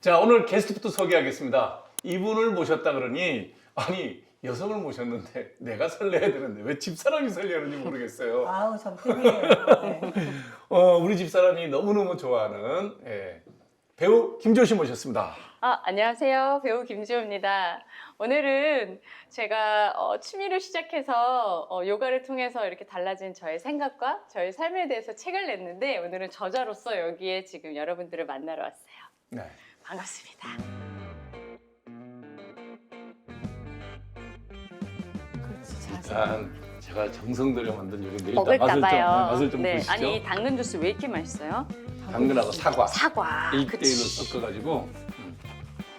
자 오늘 게스트부터 소개하겠습니다. 이분을 모셨다 그러니 아니 여성을 모셨는데 내가 설레야 되는데 왜 집사람이 설레는지 모르겠어요. 아우 전 팬이에요. 네. 어, 우리 집사람이 너무너무 좋아하는 예, 배우 김조 씨 모셨습니다. 아, 안녕하세요. 배우 김지호입니다. 오늘은 제가 어, 취미로 시작해서 어, 요가를 통해서 이렇게 달라진 저의 생각과 저의 삶에 대해서 책을 냈는데 오늘은 저자로서 여기에 지금 여러분들을 만나러 왔어요. 네. 반갑습니다. 그렇지 자세. 일단 제가 정성 들여 만든 요리인데 일단 맛을 좀, 봐요. 맛을 좀 네. 보시죠. 아니, 이 당근 주스 왜 이렇게 맛있어요? 당근하고 사과 사과. 1대1로 그치. 섞어가지고 음.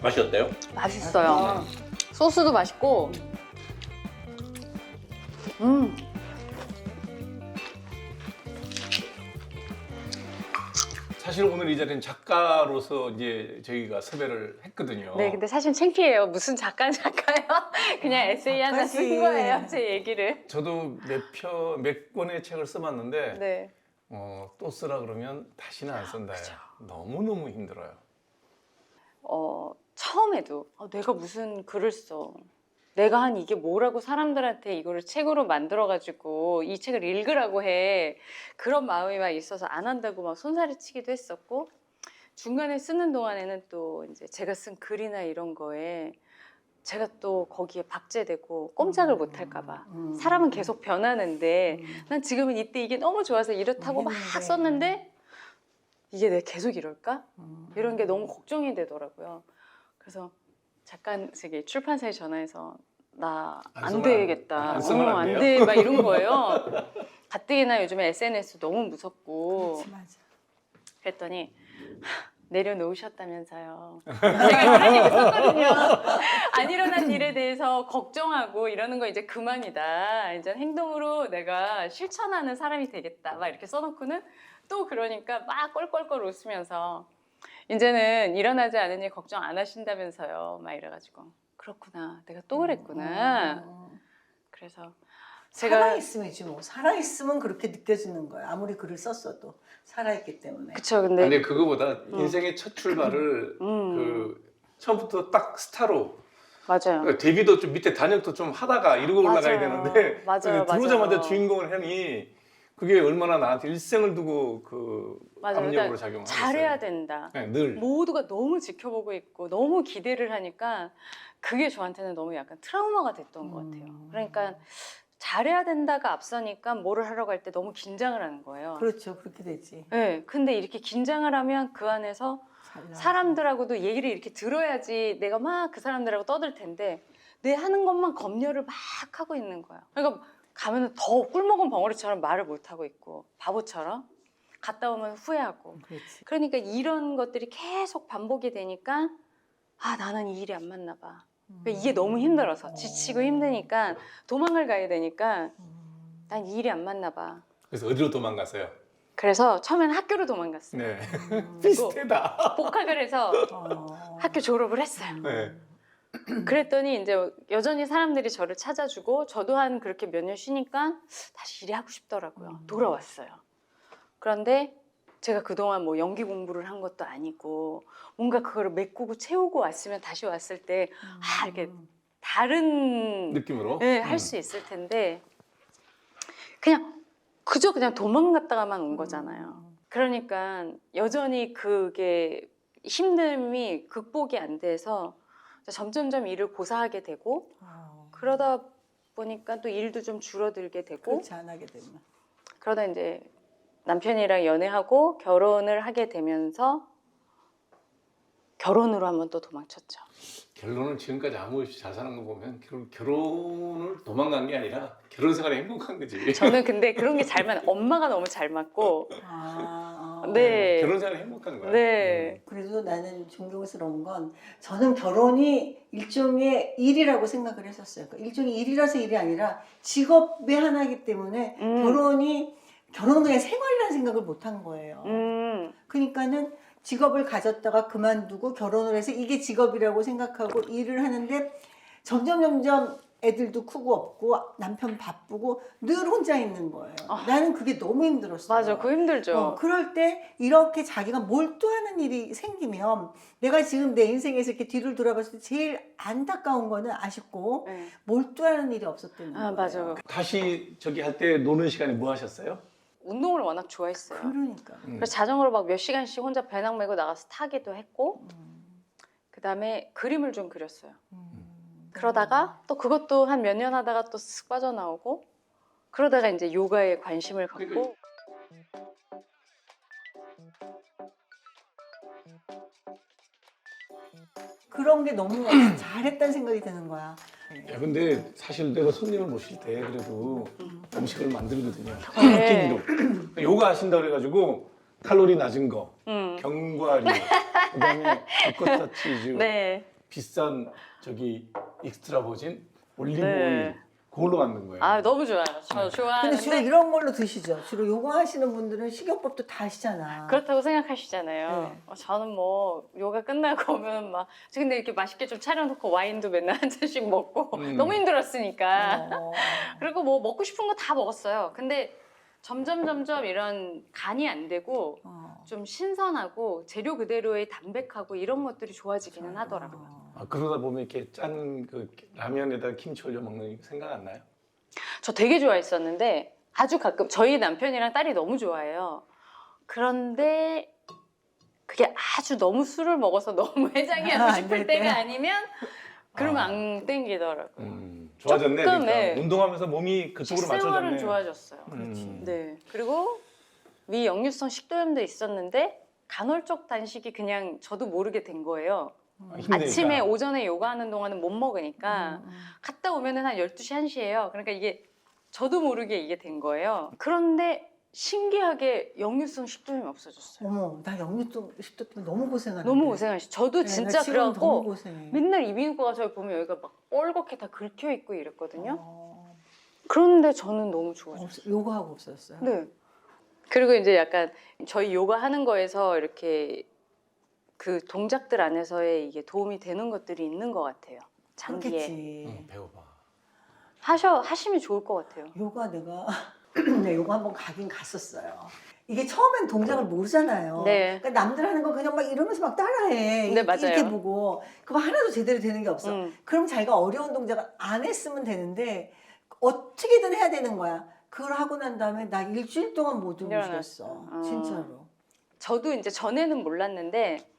맛이 어때요? 맛있어요. 소스도 맛있고. 음. 사실 오늘 이 자리는 작가로서 이제 저희가 섭외를 했거든요. 네, 근데 사실 창피해요. 무슨 작가 작가요? 그냥 에세이 하나 쓴 작가지. 거예요. 제 얘기를. 저도 몇, 편, 몇 권의 책을 써봤는데 네. 어, 또 쓰라 그러면 다시는 안 쓴다. 그죠. 너무 너무 힘들어요. 어, 처음에도 아, 내가 무슨 글을 써. 내가 한 이게 뭐라고 사람들한테 이거를 책으로 만들어가지고 이 책을 읽으라고 해. 그런 마음이 막 있어서 안 한다고 막 손살을 치기도 했었고, 중간에 쓰는 동안에는 또 이제 제가 쓴 글이나 이런 거에 제가 또 거기에 박제되고 꼼짝을 못 할까봐. 음. 사람은 계속 변하는데 음. 난 지금은 이때 이게 너무 좋아서 이렇다고 막. 썼는데 이게 내가 계속 이럴까? 음. 이런 게 너무 걱정이 되더라고요. 그래서 잠깐 저기 출판사에 전화해서 나 안안 쓰면 되겠다. 안- 안 쓰면 안안 돼요? 돼. 막 이런 거예요. 가뜩이나 요즘에 SNS 너무 무섭고 그렇지 맞아. 그랬더니 하, 내려놓으셨다면서요. 제가 그런 얘기 썼거든요. 안 일어난 일에 대해서 걱정하고 이러는 거 이제 그만이다. 이제 행동으로 내가 실천하는 사람이 되겠다. 막 이렇게 써놓고는 또 그러니까 막 껄껄껄 웃으면서 이제는 일어나지 않은 일 걱정 안 하신다면서요. 막 이래가지고 그렇구나. 내가 또 그랬구나. 음. 그래서 살아 제가 있음이지 뭐 살아 있으면 그렇게 느껴지는 거야. 아무리 글을 썼어도 살아 있기 때문에. 그쵸. 근데 근데 그거보다 인생의 첫 출발을 음, 그 처음부터 딱 스타로 맞아요. 그러니까 데뷔도 좀 밑에 단역도 좀 하다가 이러고 올라가야 맞아요. 되는데 맞아요, 들어오자마자 맞아요. 주인공을 하니 그게 얼마나 나한테 일생을 두고 그 맞아요. 압력으로 그러니까 작용하고 잘해야 된다. 네, 늘 모두가 너무 지켜보고 있고 너무 기대를 하니까 그게 저한테는 너무 약간 트라우마가 됐던 것 같아요. 음. 그러니까 잘해야 된다가 앞서니까 뭐를 하러 갈 때 너무 긴장을 하는 거예요. 그렇죠. 그렇게 되지. 네, 근데 이렇게 긴장을 하면 그 안에서 잘 사람들하고도 얘기를 이렇게 들어야지 내가 막 그 사람들하고 떠들 텐데 내 하는 것만 검열을 막 하고 있는 거야. 그러니까 가면은 더 꿀먹은 벙어리처럼 말을 못 하고 있고 바보처럼 갔다 오면 후회하고 그렇지. 그러니까 이런 것들이 계속 반복이 되니까 아 나는 이 일이 안 맞나 봐. 그러니까 이게 너무 힘들어서 지치고 힘드니까 도망을 가야 되니까 음. 난이 일이 안 맞나 봐. 그래서 어디로 도망가세요? 그래서 처음에는 학교로 도망갔어요. 네 음. 비슷하다. 복학을 해서 어. 학교 졸업을 했어요. 네. 그랬더니 이제 여전히 사람들이 저를 찾아주고 저도 한 그렇게 몇 년 쉬니까 다시 일이 하고 싶더라고요. 음. 돌아왔어요. 그런데 제가 그동안 뭐 연기 공부를 한 것도 아니고 뭔가 그거를 메꾸고 채우고 왔으면 다시 왔을 때 아, 이렇게 다른 느낌으로 네, 음. 할수 있을 텐데 그냥 그저 그냥 도망갔다가만 온 거잖아요. 그러니까 여전히 그게 힘듦이 극복이 안 돼서 점점점 일을 고사하게 되고 어. 그러다 보니까 또 일도 좀 줄어들게 되고 그렇지 안 하게 되면. 그러다 이제 남편이랑 연애하고 결혼을 하게 되면서 결혼으로 한번 또 도망쳤죠. 결론은 지금까지 아무 없이 잘 사는 거 보면 결, 결혼을 도망간 게 아니라 결혼 생활이 행복한 거지. 저는 근데 그런 게 잘 맞, 엄마가 너무 잘 맞고 아, 어. 네. 결혼 생활이 행복한 거야. 네. 그래도 나는 존경스러운 건 저는 결혼이 일종의 일이라고 생각을 했었어요. 그러니까 일종의 일이라서 일이 아니라 직업의 하나이기 때문에 음. 결혼이 결혼은 그냥 생활이라는 생각을 못 한 거예요. 음, 그러니까는 직업을 가졌다가 그만두고 결혼을 해서 이게 직업이라고 생각하고 일을 하는데 점점 점점 애들도 크고 없고 남편 바쁘고 늘 혼자 있는 거예요. 아. 나는 그게 너무 힘들었어. 맞아, 그거 힘들죠. 어, 그럴 때 이렇게 자기가 몰두하는 일이 생기면 내가 지금 내 인생에서 이렇게 뒤를 돌아봤을 때 제일 안타까운 거는 아쉽고 네. 몰두하는 일이 없었다는 아, 거예요. 맞아요. 다시 저기 할 때 노는 시간에 뭐 하셨어요? 운동을 워낙 좋아했어요. 그러니까. 음. 그래서 자전거로 막 몇 시간씩 혼자 배낭 메고 나가서 타기도 했고, 음, 그 다음에 그림을 좀 그렸어요. 음. 그러다가 또 그것도 한 몇 년 하다가 또 쓱 빠져나오고, 그러다가 이제 요가에 관심을 갖고, 그런 게 너무 잘했다는 생각이 드는 거야. 야, 근데 사실 내가 손님을 모실 때 그래도 음. 음식을 만들거든요. 네. 느낌도. 요가 하신다 그래가지고 칼로리 낮은 거, 음, 견과류, 그다음에 리코타 치즈, 네. 비싼 저기 익스트라 버진 올리브 네. 오일 그걸로 만든 거예요. 아, 너무 좋아요. 저 근데 주로 좋아하는데, 이런 걸로 드시죠. 주로 요가 하시는 분들은 식이요법도 다 하시잖아. 그렇다고 생각하시잖아요. 네. 어, 저는 뭐 요가 끝나고 오면 막, 저 근데 이렇게 맛있게 좀 차려놓고 와인도 맨날 한 잔씩 먹고 음. 너무 힘들었으니까. 어. 그리고 뭐 먹고 싶은 거 다 먹었어요. 근데 점점 점점 이런 간이 안 되고 어. 좀 신선하고 재료 그대로의 담백하고 이런 것들이 좋아지기는 하더라고요. 어. 아, 그러다 보면 이렇게 짠 그 라면에다 김치 올려 먹는 거 생각 안 나요? 저 되게 좋아했었는데 아주 가끔 저희 남편이랑 딸이 너무 좋아해요. 그런데 그게 아주 너무 술을 먹어서 너무 해장이 아, 하고 안 싶을 될 때? 때가 아니면 그러면 아. 안 땡기더라고요. 음, 좋아졌네. 조금, 그러니까 네. 운동하면서 몸이 그쪽으로 맞춰졌네. 식생활은 좋아졌어요. 음. 네. 그리고 위 역류성 식도염도 있었는데 간헐적 단식이 그냥 저도 모르게 된 거예요. 음. 힘드니까. 아침에 오전에 요가하는 동안은 못 먹으니까 음, 음. 갔다 오면은 한 12시 1시예요. 그러니까 이게 저도 모르게 이게 된 거예요. 그런데 신기하게 역류성 식도염이 없어졌어요. 어머, 나 역류도 식도 때문에 너무 고생하는데. 너무 고생하시. 저도 네, 진짜 나 지금 너무 그래갖고 고생해. 맨날 이비인후과 가서 보면 여기가 막 뻘겋게 다 긁혀 있고 이랬거든요. 어, 그런데 저는 너무 좋아요. 없- 요가하고 없었어요. 네. 그리고 이제 약간 저희 요가 하는 거에서 이렇게 그 동작들 안에서의 이게 도움이 되는 것들이 있는 것 같아요. 장기에 그렇겠지. 응, 배워봐. 하셔 하시면 좋을 것 같아요. 요가 내가 네, 요가 한번 가긴 갔었어요. 이게 처음엔 동작을 모르잖아요. 네. 그러니까 남들 하는 거 그냥 막 이러면서 막 따라해. 네, 맞아요. 이렇게 보고 그거 하나도 제대로 되는 게 없어. 음. 그럼 자기가 어려운 동작을 안 했으면 되는데 어떻게든 해야 되는 거야. 그걸 하고 난 다음에 나 일주일 동안 못. 움직였어. 어. 진짜로. 저도 이제 전에는 몰랐는데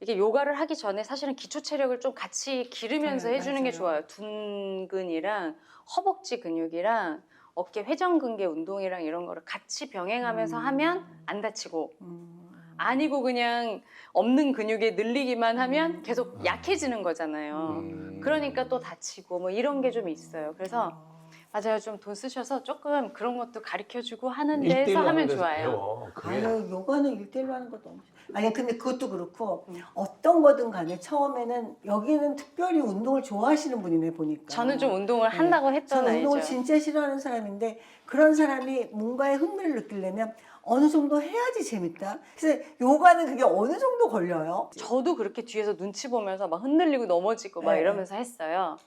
이게 요가를 하기 전에 사실은 기초 체력을 좀 같이 기르면서 네, 해주는 게 맞아요. 좋아요. 둔근이랑 허벅지 근육이랑 어깨 회전근개 운동이랑 이런 거를 같이 병행하면서 음. 하면 안 다치고 음. 아니고 그냥 없는 근육에 늘리기만 하면 음. 계속 약해지는 거잖아요. 음. 그러니까 또 다치고 뭐 이런 게 좀 있어요. 그래서 어. 맞아요. 좀 돈 쓰셔서 조금 그런 것도 가르쳐 주고 하는 데서 하면 좋아요. 아유, 요가는 일대일로 하는 거 너무 좋- 아니 근데 그것도 그렇고 음. 어떤 거든 간에 처음에는 여기는 특별히 운동을 좋아하시는 분이네 보니까 저는 좀 운동을 네. 한다고 저는 했잖아요. 운동을 진짜 싫어하는 사람인데 그런 사람이 뭔가에 흥미를 느끼려면 어느 정도 해야지 재밌다. 그래서 요가는 그게 어느 정도 걸려요? 저도 그렇게 뒤에서 눈치 보면서 막 흔들리고 넘어지고 막 네. 이러면서 했어요.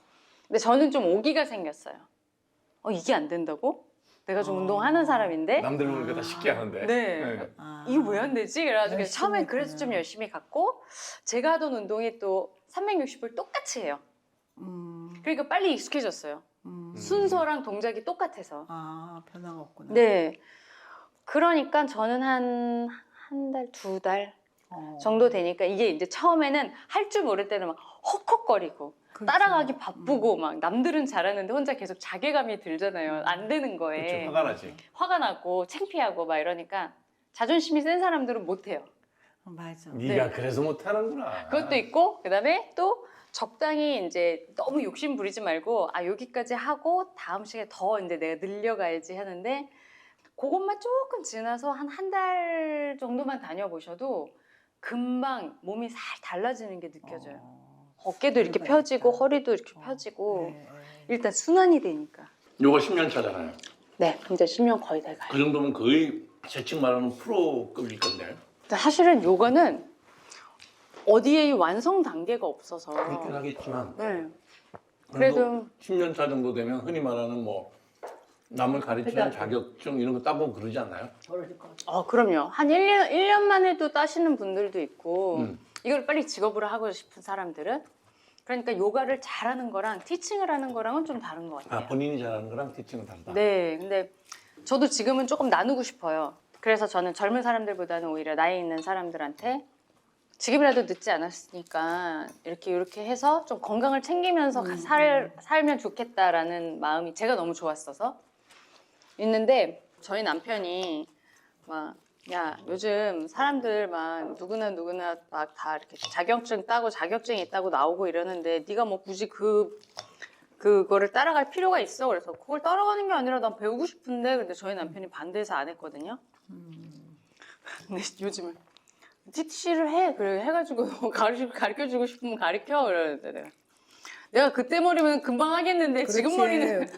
근데 저는 좀 오기가 생겼어요. 어 이게 안 된다고? 내가 좀 어. 운동하는 사람인데 남들 보니까 다 쉽게 하는데. 네. 아. 이거 왜 안 되지? 그래가지고 열심히 처음엔 그래서 했구나. 좀 열심히 갔고 제가 하던 운동이 또 360을 똑같이 해요. 음, 그러니까 빨리 익숙해졌어요. 음. 순서랑 동작이 똑같아서. 아 변화가 없구나. 네. 그러니까 저는 한 한 달, 두 달 어. 정도 되니까 이게 이제 처음에는 할 줄 모를 때는 막 헉헉거리고 그렇죠. 따라가기 바쁘고 음. 막 남들은 잘하는데 혼자 계속 자괴감이 들잖아요. 안 되는 그렇죠. 거에 화가 나지. 화가 나고 창피하고 막 이러니까 자존심이 센 사람들은 못 해요. 어, 맞아. 네가 네. 그래서 못하는구나. 그것도 있고 그다음에 또 적당히 이제 너무 욕심 부리지 말고 아 여기까지 하고 다음 시간에 더 이제 내가 늘려가야지 하는데 그것만 조금 지나서 한 한 달 정도만 다녀보셔도 금방 몸이 살 달라지는 게 느껴져요. 어. 어깨도 이렇게 그러니까 펴지고 있다. 허리도 이렇게 어. 펴지고 네, 네. 일단 순환이 되니까. 요가 10년 차잖아요. 네, 이제 10년 거의 다 가요. 그 정도면 거의 재칭 말하는 프로급일 건데. 근데 사실은 요가는 어디에 이 완성 단계가 없어서 그렇긴 하겠지만 네. 그래도 10년 차 정도 되면 흔히 말하는 뭐 남을 가르치는 그러니까- 자격증 이런 거 따고 그러지 않나요? 벌어질 것. 어, 그럼요. 한 1년, 1년만 해도 따시는 분들도 있고, 음. 이걸 빨리 직업으로 하고 싶은 사람들은. 그러니까 요가를 잘하는 거랑 티칭을 하는 거랑은 좀 다른 것 같아요. 아 본인이 잘하는 거랑 티칭은 다르다. 네, 근데 저도 지금은 조금 나누고 싶어요. 그래서 저는 젊은 사람들보다는 오히려 나이 있는 사람들한테 지금이라도 늦지 않았으니까 이렇게 이렇게 해서 좀 건강을 챙기면서 가- 살, 살면 좋겠다라는 마음이 제가 너무 좋았어서 있는데 저희 남편이 막 야 요즘 사람들 막 누구나 누구나 막 다 이렇게 자격증 따고 자격증 있다고 나오고 이러는데 네가 뭐 굳이 그 그거를 따라갈 필요가 있어? 그래서 그걸 따라가는 게 아니라 난 배우고 싶은데. 근데 저희 남편이 반대해서 안 했거든요. 근데 요즘은 TTC를 해. 그래 해가지고 가르쳐 가르쳐 주고 싶으면 가르쳐. 그러는데 내가 내가 그때 머리면 금방 하겠는데 지금 그렇지. 머리는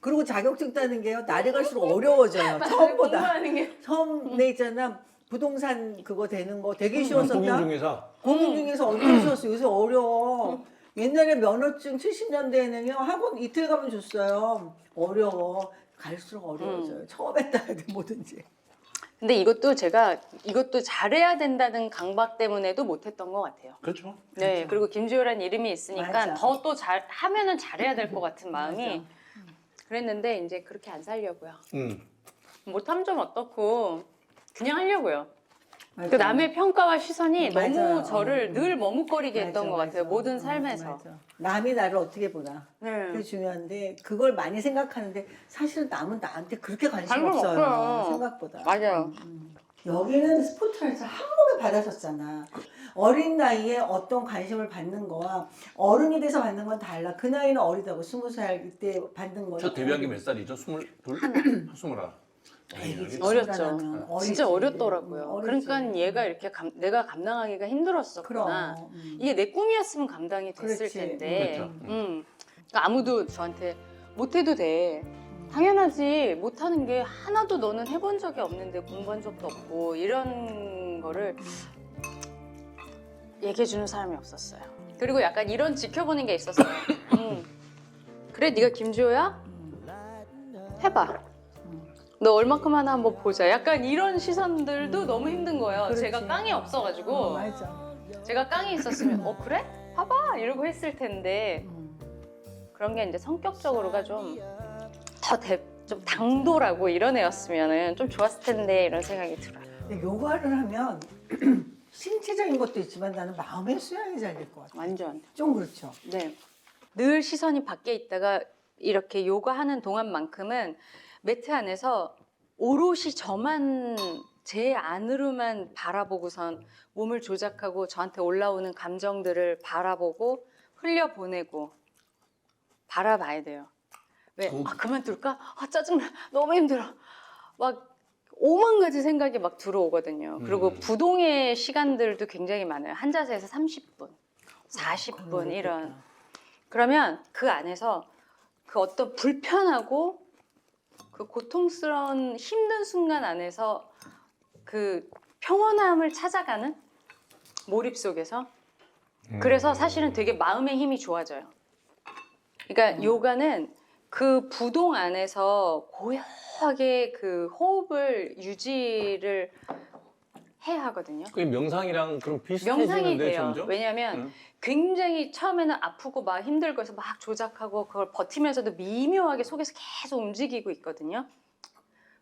그리고 자격증 따는 게요 날이 갈수록 어려워져요. 처음보다. 공부하는 게 처음 내 있잖아 부동산 그거 되는 거 되게 음, 쉬웠었다. 공인중개사 고민 중에서 엄청 쉬웠어. 요새 어려워. 옛날에 면허증 70년대에는요 학원 이틀 가면 줬어요. 어려워. 갈수록 어려워져요. 처음에 따야 돼 뭐든지. 근데 이것도 제가 이것도 잘해야 된다는 강박 때문에도 못했던 것 같아요. 그렇죠. 네 그리고 김지호라는 이름이 있으니까 맞아. 더 또 잘 하면은 잘해야 될 것 같은 마음이. 그랬는데 이제 그렇게 안 살려고요. 음. 못하면 좀 어떻고 그냥 하려고요. 맞아. 그 남의 평가와 시선이 음, 맞아요. 너무 저를 음. 늘 머뭇거리게 했던 맞아, 것 같아요. 맞아. 모든 음, 삶에서. 맞아. 남이 나를 어떻게 보나 네. 그게 중요한데 그걸 많이 생각하는데 사실은 남은 나한테 그렇게 관심 없어요 없어요. 생각보다 맞아요. 음. 여기는 스포트라이트 한 몸에 받았었잖아 어린 나이에 어떤 관심을 받는 거와 어른이 돼서 받는 건 달라 그 나이는 어리다고 스무 살 이때 받는 거저 데뷔한 게 몇 살이죠? 스물 둘, 스물 하나. 애기지. 어렸죠. 스물하나면 어리지. 진짜 어렸더라고요. 음, 어리지. 그러니까 얘가 이렇게 감- 내가 감당하기가 힘들었었구나. 그럼 음. 이게 내 꿈이었으면 감당이 됐을 그렇지. 텐데. 그렇죠. 음. 그러니까 아무도 저한테 못해도 돼. 당연하지. 못하는 게 하나도 너는 해본 적이 없는데 공부한 적도 없고 이런 거를 얘기해주는 사람이 없었어요. 그리고 약간 이런 지켜보는 게 있었어요. 음. 그래, 네가 김주호야? 해봐. 너 얼마큼 하나 한번 보자. 약간 이런 시선들도 너무 힘든 거예요. 그렇지. 제가 깡이 없어가지고. 어, 맞아 제가 깡이 있었으면 어 그래? 봐봐 이러고 했을 텐데 음. 그런 게 이제 성격적으로가 좀더 좀 당돌하고 이런 애였으면은 좀 좋았을 텐데 이런 생각이 들어요. 근데 요가를 하면 신체적인 것도 있지만 나는 마음의 수양이 잘 될 것 같아 완전. 좀 그렇죠 네. 늘 시선이 밖에 있다가 이렇게 요가하는 동안만큼은 매트 안에서 오롯이 저만 제 안으로만 바라보고선 몸을 조작하고 저한테 올라오는 감정들을 바라보고 흘려보내고 바라봐야 돼요. 왜? 그- 아, 그만둘까? 아, 짜증나. 너무 힘들어. 막 오만 가지 생각이 막 들어오거든요. 그리고 음. 부동의 시간들도 굉장히 많아요. 한 자세에서 30분, 아, 40분 이런. 그러면 그 안에서 그 어떤 불편하고 그 고통스러운 힘든 순간 안에서 그 평온함을 찾아가는 몰입 속에서 음. 그래서 사실은 되게 마음의 힘이 좋아져요. 그러니까 요가는 그 부동 안에서 고요하게 그 호흡을 유지를 해야 하거든요. 그게 명상이랑 그럼 명상이 비슷해지는데 돼요. 점점? 왜냐하면 응. 굉장히 처음에는 아프고 막 힘들고 해서 막 조작하고 그걸 버티면서도 미묘하게 속에서 계속 움직이고 있거든요.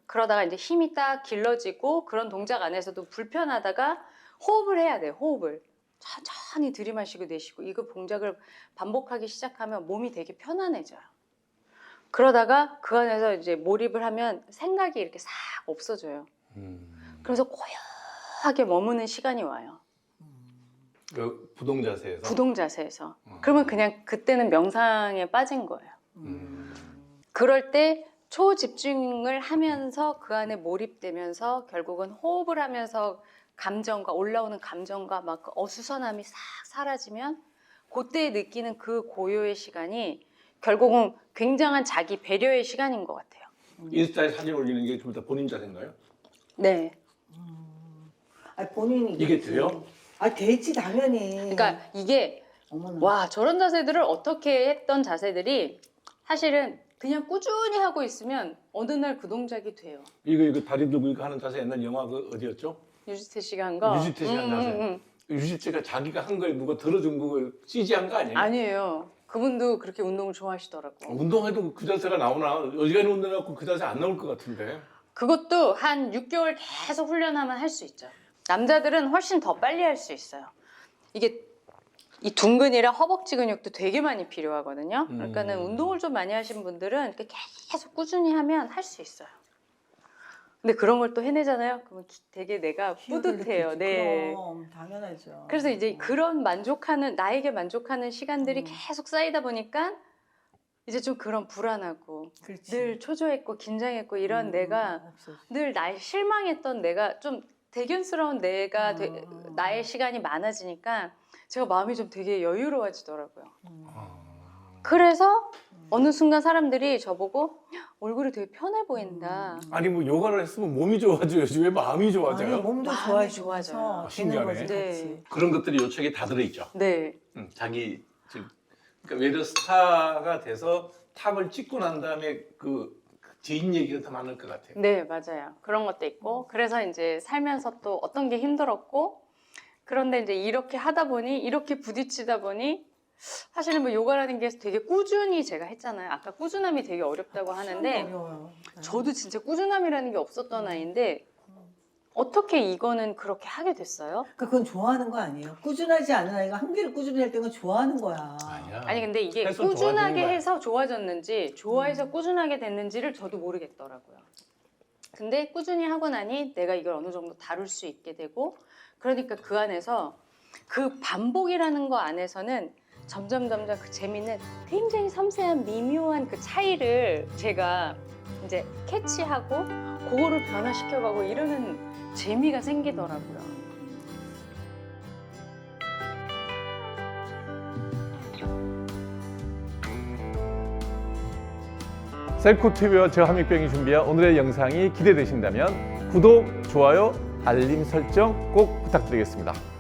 그러다가 이제 힘이 딱 길러지고 그런 동작 안에서도 불편하다가 호흡을 해야 돼요. 호흡을. 천천히 들이마시고 내쉬고 이거 동작을 반복하기 시작하면 몸이 되게 편안해져요. 그러다가 그 안에서 이제 몰입을 하면 생각이 이렇게 싹 없어져요. 음. 그래서 고요하게 머무는 시간이 와요. 그 부동 자세에서. 부동 자세에서. 어. 그러면 그냥 그때는 명상에 빠진 거예요. 음. 그럴 때 초집중을 하면서 그 안에 몰입되면서 결국은 호흡을 하면서 감정과 올라오는 감정과 막 그 어수선함이 싹 사라지면 그때 느끼는 그 고요의 시간이 결국은 굉장한 자기 배려의 시간인 것 같아요. 인스타에 사진 올리는 게 좀 더 본인 자세인가요? 네. 아 본인이 이게. 돼요? 아 되지 당연히 그러니까 이게 어머나. 와 저런 자세들을 어떻게 했던 자세들이 사실은 그냥 꾸준히 하고 있으면 어느 날 그 동작이 돼요. 이거 이거 다리 들고 이거 하는 자세 옛날 영화 그 어디였죠? 유지태 씨가 한 거. 유지태 씨가 한 자세. 유시체가 자기가 한 거에 누가 들어준 거 CG한 거 아니에요? 아니에요. 그분도 그렇게 운동을 좋아하시더라고. 운동해도 그 자세가 나오나? 어지간히 운동해갖고 그 자세 안 나올 것 같은데. 그것도 한 6개월 계속 훈련하면 할 수 있죠. 남자들은 훨씬 더 빨리 할 수 있어요. 이게 이 둔근이랑 허벅지 근육도 되게 많이 필요하거든요. 그러니까는 음. 운동을 좀 많이 하신 분들은 이렇게 계속 꾸준히 하면 할 수 있어요. 근데 그런 걸 또 해내잖아요. 그러면 기- 되게 내가 희열을 뿌듯해요. 느끼지. 네. 그럼 당연하죠. 그래서 이제 그런 만족하는 나에게 만족하는 시간들이 음. 계속 쌓이다 보니까 이제 좀 그런 불안하고 그렇지. 늘 초조했고 긴장했고 이런 음, 내가 없어져. 늘 나의 실망했던 내가 좀 대견스러운 내가 되- 음. 나의 시간이 많아지니까 제가 마음이 좀 되게 여유로워지더라고요. 음. 그래서 어느 순간 사람들이 저보고 얼굴이 되게 편해 보인다. 음. 아니 뭐 요가를 했으면 몸이 좋아져야지 왜 마음이 좋아져요? 아니, 몸도 마음이 좋아지면서 좋아져요. 되는 신기하네. 거지 네. 그런 것들이 요 책에 다 들어있죠. 네, 음, 자기 즉 그러니까 외려 스타가 돼서 탑을 찍고 난 다음에 그 지인 얘기가 더 많을 것 같아요. 네 맞아요. 그런 것도 있고 그래서 이제 살면서 또 어떤 게 힘들었고 그런데 이제 이렇게 하다 보니 이렇게 부딪히다 보니 사실은 뭐 요가라는 게 되게 꾸준히 제가 했잖아요. 아까 꾸준함이 되게 어렵다고 하는데 어려워요. 저도 진짜 꾸준함이라는 게 없었던 아이인데 어떻게 이거는 그렇게 하게 됐어요? 그러니까 그건 좋아하는 거 아니에요? 꾸준하지 않은 아이가 한 개를 꾸준히 할 때는 좋아하는 거야. 아니야. 아니 근데 이게 해서 꾸준하게 좋아지는. 해서 좋아졌는지 좋아해서 꾸준하게 됐는지를 저도 모르겠더라고요. 근데 꾸준히 하고 나니 내가 이걸 어느 정도 다룰 수 있게 되고 그러니까 그 안에서 그 반복이라는 거 안에서는 점점 점점 그 재미는 굉장히 섬세한 미묘한 그 차이를 제가 이제 캐치하고 그거를 변화시켜가고 이러는 재미가 생기더라고요. 셀코TV와 저 한익병이 준비한 오늘의 영상이 기대되신다면 구독, 좋아요, 알림 설정 꼭 부탁드리겠습니다.